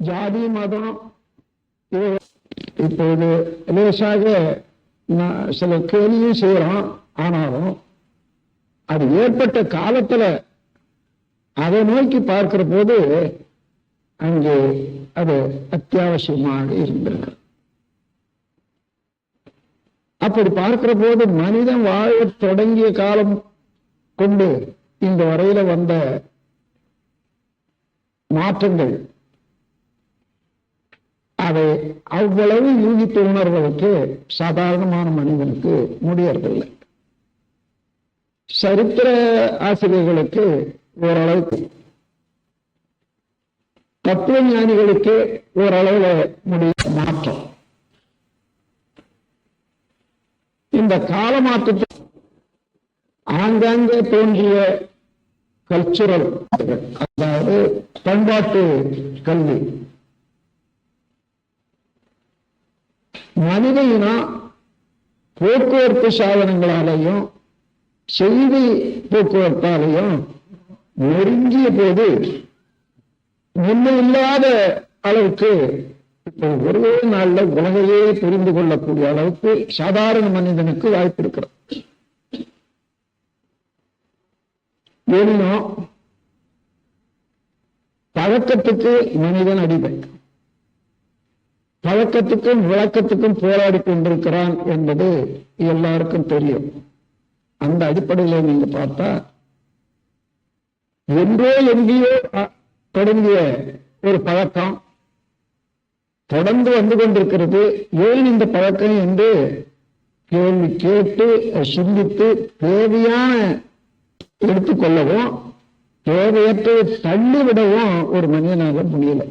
ஜாதி மதம் இப்பொழுது லேசாக நான் சில கேள்வியும் செய்யறோம் ஆனாலும் அது ஏற்பட்ட காலத்துல அதை நோக்கி பார்க்கிற போது அங்கே அது அத்தியாவசியமாக இருந்திருக்கு அப்படி பார்க்கிற போது மனிதன் வாழ தொடங்கிய காலம் கொண்டு இந்த வரையில வந்த மாற்றங்கள் அதை அவ்வளவு யூகித்து உணர்வதற்கு சாதாரணமான மனிதனுக்கு முடியறதில்லை. சரித்திர ஆசிரியர்களுக்கு ஓரளவுக்கு தத்துவ ஞானிகளுக்கு ஓரளவுல முடிய மாற்றம். இந்த கால மாற்றத்தில் ஆங்காங்கே தோன்றிய கல்ச்சுரல் அதாவது பண்பாட்டு கல்வி. மனித இனம் போக்குவரத்து சாதனங்களாலையும் செய்தி போக்குவரத்தாலையும் நெருங்கிய போது முன்ன இல்லாத அளவுக்கு இப்போ ஒரே நாள்ல உலகையே புரிந்து கொள்ளக்கூடிய அளவுக்கு சாதாரண மனிதனுக்கு வாய்ப்பு இருக்கிறது. எனினும் பழக்கத்துக்கு மனிதன் அடிமை. பழக்கத்துக்கும் விளக்கத்துக்கும் போராடி கொண்டிருக்கிறான் என்பது எல்லாருக்கும் தெரியும். அந்த அடிப்படையில் நீங்க பார்த்தா என்றோ எங்கேயோ தொடங்கிய ஒரு பழக்கம் தொடர்ந்து வந்து கொண்டிருக்கிறது. ஏன் இந்த பழக்கம் என்று கேள்வி கேட்டு சிந்தித்து தேவையான எடுத்துக்கொள்ளவும் தேவையற்ற தள்ளிவிடவும் ஒரு மனிதனாக முடியல.